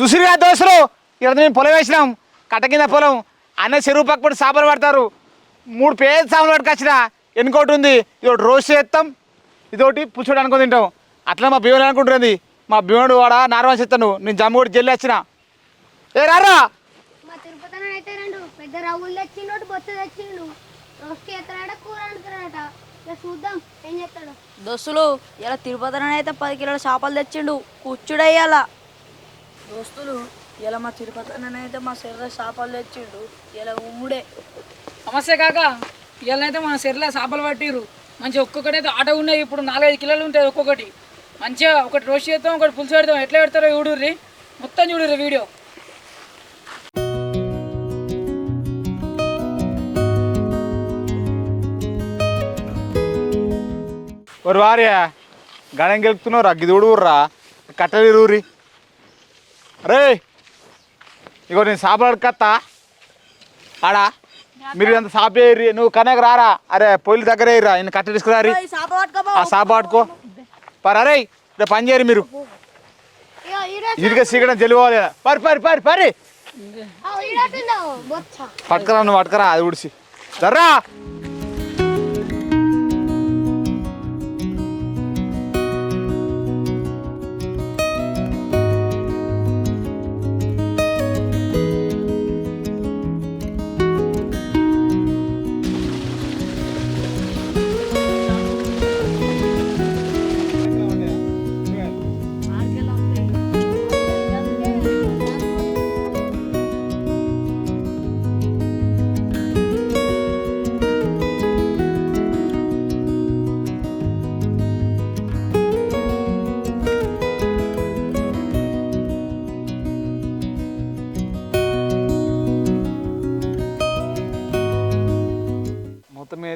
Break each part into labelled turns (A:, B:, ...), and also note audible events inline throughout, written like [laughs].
A: సుసిరిగా దోస్తులు ఇక్కడ మేము పొలం వేసినాం కట్ట కింద పొలం. అన్న చెరువు పక్క పడి చేపలు పడతారు మూడు పేద చేపలు పట్టుకొచ్చిన ఎన్నికోటి ఉంది. ఇదొకటి రోస్ట్ చేస్తాం. ఇదొకటి పుచ్చుడు అనుకుని తింటాం. అట్లా మా భీముడు అనుకుంటుంది. మా భీముడు వాడ నార్మల్ చెప్తాను నేను జమ్మూడి జల్లి వచ్చిన. ఏ రారా?
B: దోస్తులు ఇలా తిరుపతి అయితే పది కిలోల చేపలు తెచ్చిండు. కూర్చుడయ్యాల దోస్తులు ఇలా మా తిరుపతి అయితే మా శరీర చేపలు తెచ్చిండు. ఇలా ఉమ్ముడే
C: సమస్య కాక. ఇవాళనైతే మన సెర్లో చేపలు పట్టిర్రు. మంచి ఒక్కొక్కటైతే ఆట ఉన్నాయి ఇప్పుడు. నాలుగైదు కిలోలు ఉంటాయి ఒక్కొక్కటి. మంచిగా ఒకటి రోస్ట్ చేద్దాం ఒకటి పులుసు పెడతాం ఎట్లా పెడతారో చూడుర్రి. మొత్తం చూడుర్రి వీడియో.
A: ஒரு వారియా గణం గిది ఊరురా కట్టలి ఊరి అరే ఇగో నేను చేపలు అడకత్తా. ఆడా మీరు అంత సాప నువ్వు కనక రారా? అరే పొయ్యిల దగ్గర వేయరా నేను కట్ట తీసుకురారి ఆ సాప పట్టుకో. పరి అరే రేపు పని చేయరు మీరు. ఇదిగా సీకడం తెలియాలి పరి పరి పరి పరి. పట్టుకరా నువ్వు పట్టుకరా అది ఉడిసి జర్రా.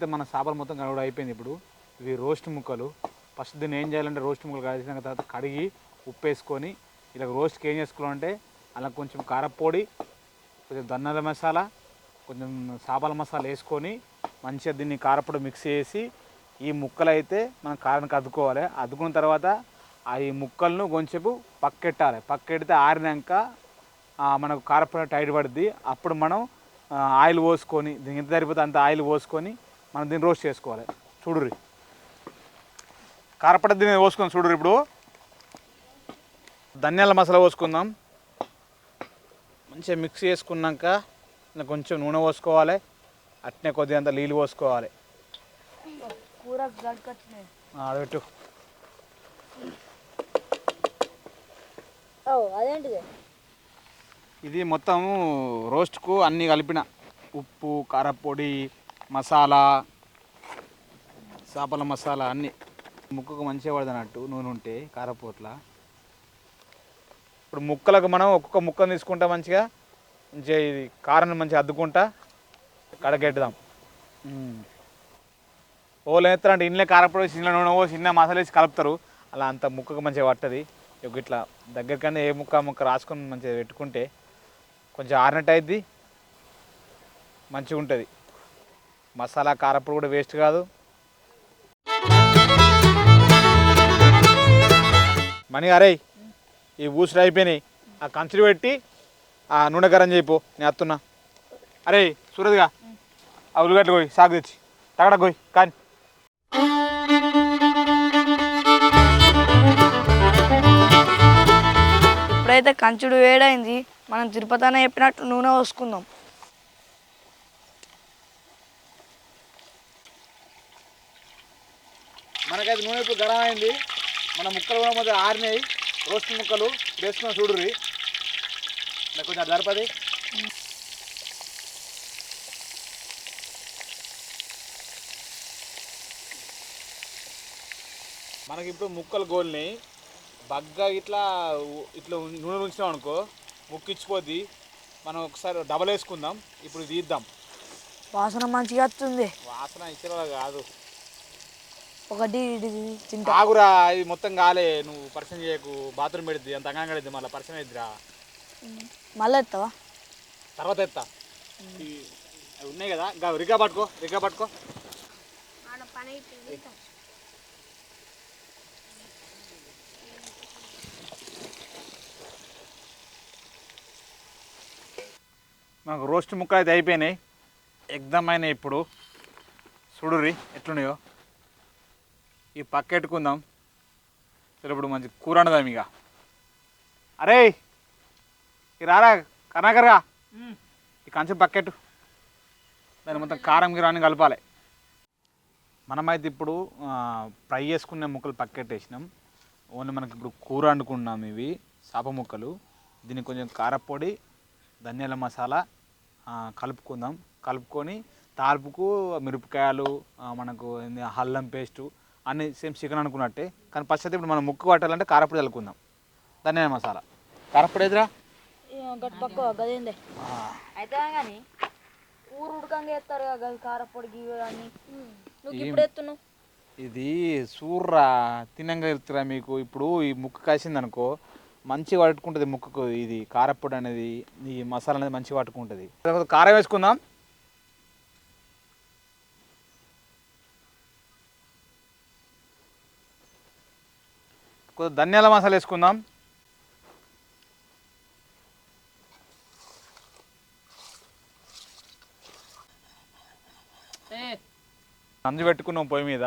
A: అయితే మన చేపలు మొత్తం కనుగొడ అయిపోయింది ఇప్పుడు ఇవి రోస్ట్ ముక్కలు. ఫస్ట్ దీన్ని ఏం చేయాలంటే రోస్ట్ ముక్కలు కాల్చిన తర్వాత కడిగి ఉప్పు వేసుకొని ఇలా రోస్ట్కి ఏం చేసుకోవాలంటే అలా కొంచెం కారపొడి కొంచెం దన్నల మసాలా కొంచెం చేపల మసాలా వేసుకొని మంచిగా దీన్ని కారపొడి మిక్స్ చేసి ఈ ముక్కలు అయితే మనం కారానికి అద్దుకోవాలి. అద్దుకున్న తర్వాత ఆ ఈ ముక్కలను కొంచెంసేపు పక్కెట్టాలి. పక్కెడితే ఆరినాక మనకు కారపొడి టైట్ పడుద్ది. అప్పుడు మనం ఆయిల్ పోసుకొని దీనికి ఎంత సరిపోతే అంత ఆయిల్ పోసుకొని మనం దీన్ని రోస్ట్ చేసుకోవాలి. చూడుర్రి. కారపొడి దీన్ని పోసుకొని చూడుర్రి ఇప్పుడు. ధనియాల మసాలా పోసుకుందాం. మంచిగా మిక్స్ చేసుకున్నాక ఇంకా కొంచెం నూనె పోసుకోవాలి. అట్నే కొద్దిగా అంత నీళ్ళు పోసుకోవాలి.
B: కూర గడికొచ్చినాయి
A: ఆ, అడగట్టు
B: ఓ అదేంటిది?
A: ఇది మొత్తము రోస్ట్కు అన్నీ కలిపిన. ఉప్పు కారపొడి మసాలా చేపల మసాలా అన్నీ ముక్కకు మంచిగా పడదన్నట్టు నూనె ఉంటే కారపొట్ల. ఇప్పుడు ముక్కలకు మనం ఒక్కొక్క ముక్కను తీసుకుంటా మంచిగా మంచిగా ఇది కారాన్ని మంచిగా అద్దుకుంటా కడగెట్టుదాం. ఓళ్ళు ఎత్తారంటే ఇంట్లో కారపొడి వేసి ఇంట్లో నూనె పోసి చిన్న మసాలా వేసి కలుపుతారు. అలా అంత ముక్కకు మంచిగా పట్టది. ఇట్లా దగ్గరికన్నా ఏ ముక్క ముక్క రాసుకొని మంచిగా పెట్టుకుంటే కొంచెం ఆరినట్టు అయింది మంచిగా ఉంటుంది. మసాలా కారప్పుడు కూడా వేస్ట్ కాదు. మణి అరే ఈ ఊసులు అయిపోయినాయి. ఆ కంచులు పెట్టి ఆ నూనె గరం చేయిపో నేను వస్తున్నా. అరే సూరజ్గా ఆ ఉల్లిగడ్డలు పోయి సాగు తెచ్చి. తగడ పోయి కానీ.
B: ఇప్పుడైతే కంచుడు వేడైంది. మనం తిరుపతి అనే చెప్పినట్టు నూనె పోసుకుందాం.
A: మనకైతే నూనె ఇప్పుడు గరం అయింది. మన ముక్కలు కూడా మొదలు ఆరినాయి. రోస్ట్ ముక్కలు వేసుకుని చూడుర్రి. నాకు కొంచెం జరపది మనకి ఇప్పుడు ముక్కలు గోలినాయి. బగ్గా ఇట్లా ఇట్లా నూనె ఉంచినాం అనుకో ముక్కు ఇచ్చిపోద్ది. మనం ఒకసారి డబల్ వేసుకుందాం. ఇప్పుడు తీద్దాం.
B: వాసన మంచిగా వస్తుంది.
A: వాసన ఇచ్చిన కాదు.
B: ఒకటి ఇది తింటా.
A: ఆగురా ఇది మొత్తం కాలే నువ్వు పరిచయం చేయకు బాత్రూమ్ పెడిద్ది అంత అంగంగా పెడిద్ది మళ్ళీ పరిచయం అయిద్దిరా.
B: మళ్ళీ ఎత్తావా?
A: తర్వాత ఎత్తా. ఈ- అవి ఉన్నాయి కదా ఇంకా రిగా పట్టుకో రిగా పట్టుకో. మనకు రోస్ట్ ముక్కలు అయితే అయిపోయినాయి. ఎగ్దమ్ అయినాయి ఇప్పుడు. చూడుర్రి ఎట్లున్నాయో. ఈ పక్కెట్టుకుందాం. సరే ఇప్పుడు మంచి కూర వండుదాం ఇక. అరే రారా కర్ణాకర్గా ఈ కంచెం పక్కెట్టు. దాన్ని మొత్తం కారం గిరాన్ని కలపాలి. మనమైతే ఇప్పుడు ఫ్రై చేసుకునే ముక్కలు పక్కెట్టేసినాం. ఓన్లీ మనకి ఇప్పుడు కూర వండుకున్నాం ఇవి చేప ముక్కలు. దీనికి కొంచెం కారపొడి ధనియాల మసాలా కలుపుకుందాం. కలుపుకొని తాల్పుకు మిరపకాయలు మనకు అల్లం పేస్టు అన్ని సేమ్ చికెన్ అనుకున్నట్టే. కానీ ఫస్ట్ అయితే ఇప్పుడు మనం ముక్కు పట్టాలంటే కారపొడి చల్లుకుందాం. ధనియాల మసాలా. కారపొడి ఎదురా
B: గదేందే. అయితే కానీ ఊరు ఉడకంగా ఎత్తారు కదా కారపొడి గివి అని నువ్వు ఇప్పుడు ఎత్తున్నావు
A: ఇది సూర్రా తినంగా ఇరుతురా మీకు. ఇప్పుడు ఈ ముక్కు కాసింది అనుకో మంచిగా పట్టుకుంటుంది ముక్కుకు ఇది కారపొడి అనేది ఈ మసాలా అనేది మంచిగా పట్టుకుంటుంది. తర్వాత కారం వేసుకుందాం. కొద్దిగా ధనియాల మసాలా వేసుకుందాం.
C: ఏ.
A: నంజు పెట్టుకున్నాం పొయ్యి మీద.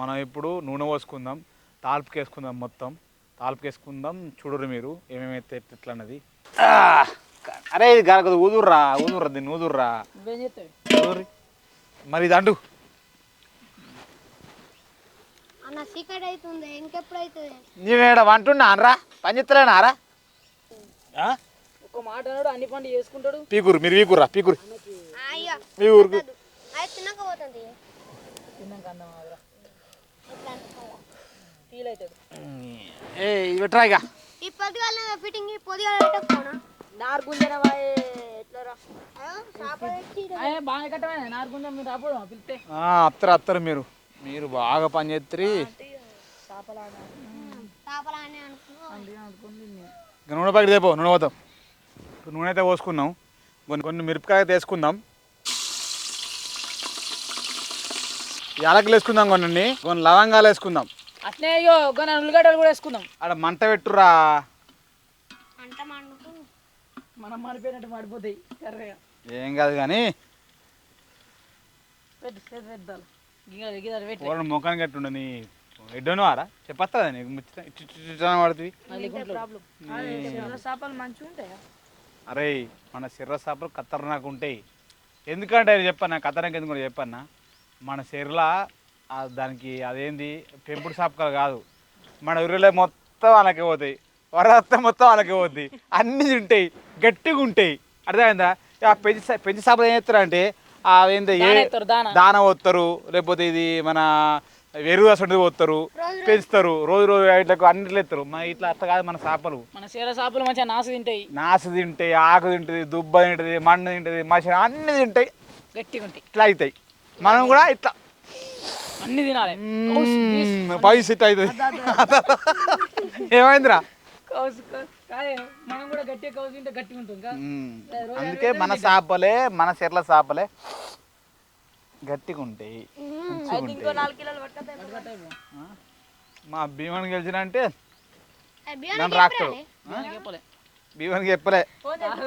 A: మనం ఇప్పుడు నూనె పోసుకుందాం. తాల్పుకి వేసుకుందాం మొత్తం. తాల్పుకి వేసుకుందాం చూడరు మీరు ఏమేమైతే ఎట్లా అన్నది! అరే ఇది కాదు ఊదుర్రా ఊదుర్రా దీన్ని ఊదుర్రా. మరి ఇది అంటు
D: అన్న సీక్రెట్ అవుతుంది. ఇంకెప్పుడు అవుతుంది?
A: నీవేడ వంటున్నా అనరా? పని
C: ఒక మాట అన్నాడు అన్ని పనులు చేసుకుంటాడు.
A: పీకురు మీరు పీకుర్రా పీకురు.
D: అయ్యా
A: మీ ఊరుకు.
D: అది
C: తిన్నాక ఆగురా. ఫీల్ అవుతాడు
A: ఏ ఇక
D: ఈ పొద్దుగాల ఫిట్టింగ్ పొద్దుగాల పెట్టకపోనా?
B: ఎట్లరా
C: బాగా మీరు
A: ఆ, అత్తరు అత్తరు మీరు. మీరు బాగా పని
C: అనుకుంది నేను.
A: ప్యాకెట్ తెపో నూనె పోతాం. ఇప్పుడు నూనె అయితే పోసుకున్నాం కొన్ని కొన్ని మిరపకాయ తీసుకుందాం యాలకులు వేసుకుందాం కొన్ని కొన్ని లవంగాలు వేసుకుందాం.
C: అట్నే అయ్యో కొన్ని ఉల్లిగడ్డలు కూడా వేసుకుందాం.
A: ఆడ మంట పెట్టురా
C: మనం మాడిపోయినట్టు మాడిపోతాయి
A: ఏం కాదు కానీ.
C: పెట్టు పెట్టు
A: పూలను ముఖానికి కట్టుండ నీ ఎడ్డను ఆరా చెప్పస్తా నీకు? అని పడుతుంది అరే మన సిర్ర చేపలు ఖతర్నాక్ ఉంటాయి. ఎందుకంటే అది చెప్పన్నా? ఖతర్నాక్ ఎందుకు చెప్పన్నా? మన సిర్ల ఆ దానికి అదేంది? పెంపుడు చేపలు కాదు. మన ఊరిలో మొత్తం వాళ్ళకి పోతాయి. వరదత్త మొత్తం వాళ్ళకి పోతాయి అన్నీ ఉంటాయి గట్టిగా ఉంటాయి. అర్థమైందా? ఆ పెంచి పెంచి చేపలు ఏం చేస్తారంటే ఏంది ఏ
C: దాన
A: పోస్తారు లేకపోతే ఇది మన ఎరువు అసలు పోస్తారు పెంచుతారు రోజు రోజు ఇట్లా అన్నిట్లో ఎత్తారు. మన ఇట్లా అట్లా కాదు మన చేపలు.
C: మన చీర చేపలు మంచిగా నాసు తింటాయి.
A: నాసు తింటాయి ఆకు తింటుంది దుబ్బ తింటుంది మన్ను తింటుంది మసి అన్ని తింటాయి.
C: గట్టిగా ఉంటాయి.
A: ఇట్లా అవుతాయి. మనం కూడా ఇట్లా.
C: అన్ని తినాలి.
A: పైస్ ఇట్లా అవుతుంది. [laughs] ఏమైందిరా?
C: మనం కూడా ఉంటుంది.
A: అందుకే మన చేపలే మన చెర్ల చేపలే గట్టిగా ఉంటాయి మా భీమానికి గెలిచిన అంటే నన్ను రాక్తాడు.
C: మనకి చెప్పలే నాకు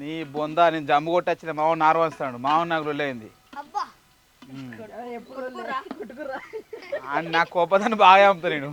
A: నీ బొంద నేను జమ్ము కొట్టి వచ్చిన మావ నారు వస్తాడు మావ నాకు రొల్లయింది
D: అబ్బా.
C: ఎప్పుడు కొట్టుకురా
A: ఆయన నా కోపదాన్ని బాగా అమ్ముతా నేను.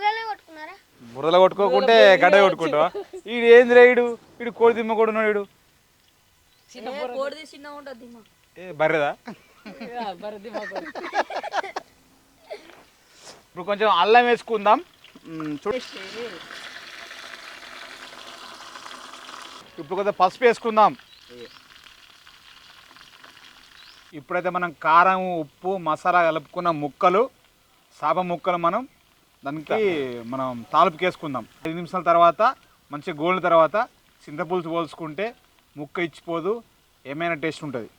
D: కొట్టుకున్నారా?
A: బురదలో కొట్టుకోకుంటే గడ్డ కొట్టుకుంటావా? ఈడు ఏంది రేయుడు ఈడు కోడి దిమ్మ కూడా ఉన్నాడు ఈడు.
B: కోడిది చిన్నగా ఉంటుంది దిమ్మ.
A: ఏ బర్రెదా?
C: మాకు
A: ఇప్పుడు కొంచెం అల్లం వేసుకుందాం. మ్, చూడు ఇప్పుడు కొంచెం పసుపు వేసుకుందాం. ఇప్పుడైతే మనం కారం ఉప్పు మసాలా కలుపుకున్న ముక్కలు సాప ముక్కలు మనం దానికి మనం తాలుపుకి వేసుకుందాం. ఐదు నిమిషాల తర్వాత మంచిగా గోల్డ్ తర్వాత చింతపులుసు పోల్చుకుంటే ముక్క ఇచ్చిపోదు ఏమైనా టేస్ట్ ఉంటుంది.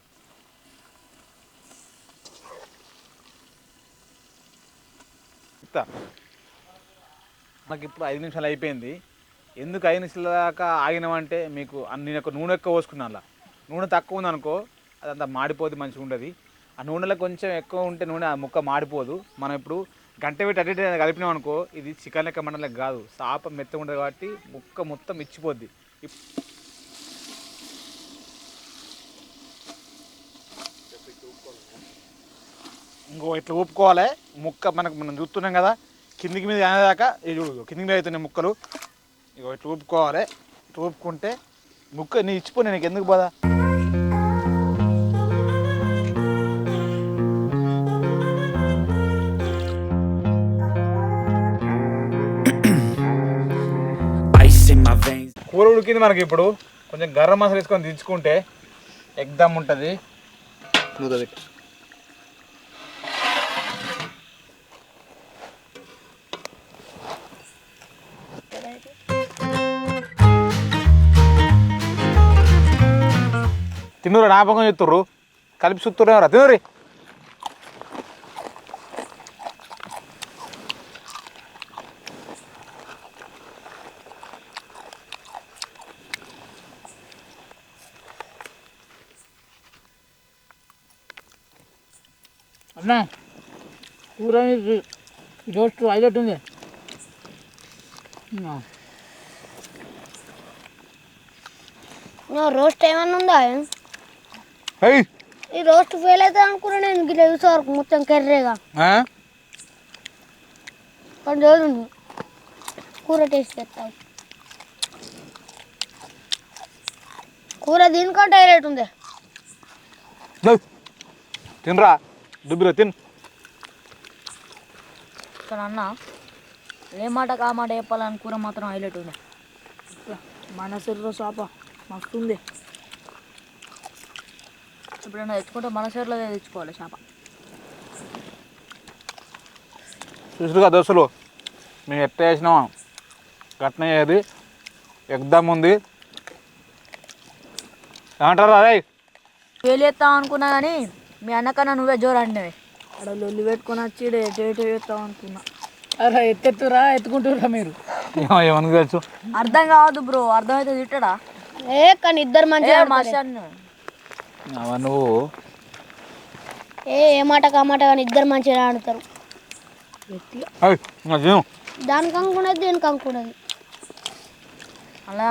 A: చెప్తా నాకు ఇప్పుడు ఐదు నిమిషాలు అయిపోయింది. ఎందుకు ఐదు నిమిషాల దాకా ఆగినామంటే మీకు నేను ఒక నూనె ఎక్కువ పోసుకున్నాను అలా నూనె తక్కువ ఉందనుకో అదంతా మాడిపోతే మంచిగా ఉంటుంది ఆ నూనెలో కొంచెం ఎక్కువ ఉంటే నూనె ఆ ముక్క మాడిపోదు. మనం ఇప్పుడు గంట పెట్టి అటు ఇటు కలిపినాం అనుకో ఇది చికెన్ లెక్క మండలం లెక్క కాదు. చేప మెత్తగా ఉంటుంది కాబట్టి ముక్క మొత్తం ఇచ్చిపోద్ది. ఇప్- ఇంకో ఇట్లా ఊపుకోవాలి. ముక్క మనకు మనం చూస్తున్నాం కదా కిందికి మీద అనేదాకా ఇది చూడు కిందికి మీద అవుతున్నాయి ముక్కలు. ఇగో ఇట్లా ఊపుకోవాలి. ఇట్లా ఊపుకుంటే ముక్క నీ ఇచ్చిపో నీకు ఎందుకు
E: పోదా?
A: కూర ఉడికింది మనకి ఇప్పుడు. కొంచెం గరం మసాలా వేసుకొని దించుకుంటే ఎగ్దమ్ ఉంటుంది. తిన్నూరు జ్ఞాపకం చెప్తుర్రు. కలిపి సుత్తుర్రు తిన్నూరి.
C: అన్నా కూర రోస్ట్ హైలైట్ ఉంది.
D: రోస్ట్ ఏమన్నా ఉందా? ఈ రోస్ట్ ఫెయిల్ అవుతుంది అనుకున్నా నేను గిట్ల చూసే వరకు మొత్తం కర్రేగా. కొన్ని రోజులు ఉంది. కూర టేస్ట్ చేస్తావు కూర దీనికంటే హైలైట్ ఉంది.
A: తినరా? దుబ్బిరా తిన్
B: కానీ అన్న ఏ మాట ఆ మాట చెప్పాలని కూర మాత్రం హైలైట్ ఉంది. మన చెరువులో చేప మస్తు ఉంది. ఎప్పుడైనా తెచ్చుకుంటే మన చెరువులో తెచ్చుకోవాలి చేప.
A: చూసురుగా దోశలు మేము ఎట్ట వేసినామా గట్న ఏది ఎగ్దమ్ ఉంది. ఏమంటారు అదే
B: వేలు ఎత్తాం అనుకున్నా కానీ మీ అన్నకన్నా నువ్వే జోరు అండినవి అక్కడ లొల్లి పెట్టుకొని వచ్చి ఎటు ఎటు ఎత్తాం అనుకున్నా
C: అరే ఎత్తెత్తురా ఎత్తుకుంటురా మీరు?
A: తెలుసు?
B: అర్థం కావద్దు బ్రో అర్థమైతే తిట్టడా?
D: ఏ కానీ ఇద్దరు మంచిగా
A: నువ్వు?
D: ఏ ఏ మాట కా మాట కానీ ఇద్దరు మంచిగా ఆడతారు. దానికి అనుకునేది దీనికి అనుకునేది